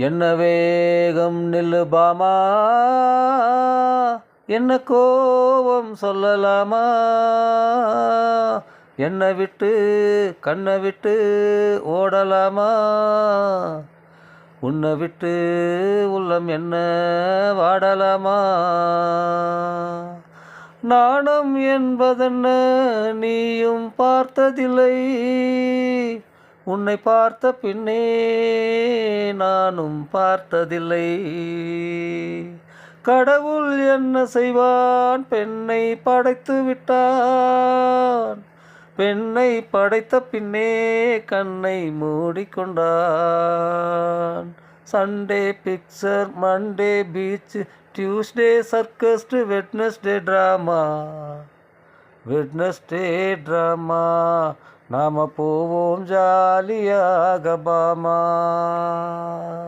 என்ன வேகம் நில்லுபாமா? என்ன கோபம் சொல்லலாமா? என்னை விட்டு கண்ணை விட்டு ஓடலாமா? உன்னை விட்டு உள்ளம் என்ன வாடலாமா? நாணம் என்பதென்ன நீயும் பார்த்ததில்லை. உன்னை பார்த்த பின்னே நானும் பார்த்ததில்லை. கடவுள் என்ன செய்வான்? பெண்ணை படைத்து விட்டான். பெண்ணை படைத்த பின்னே கண்ணை மூடிக்கொண்டான் Sunday picture Monday beach Tuesday circus Wednesday drama Wednesday drama நாம போவோம் ஜா ಖಾಲಿಯಾಗಬಾಮ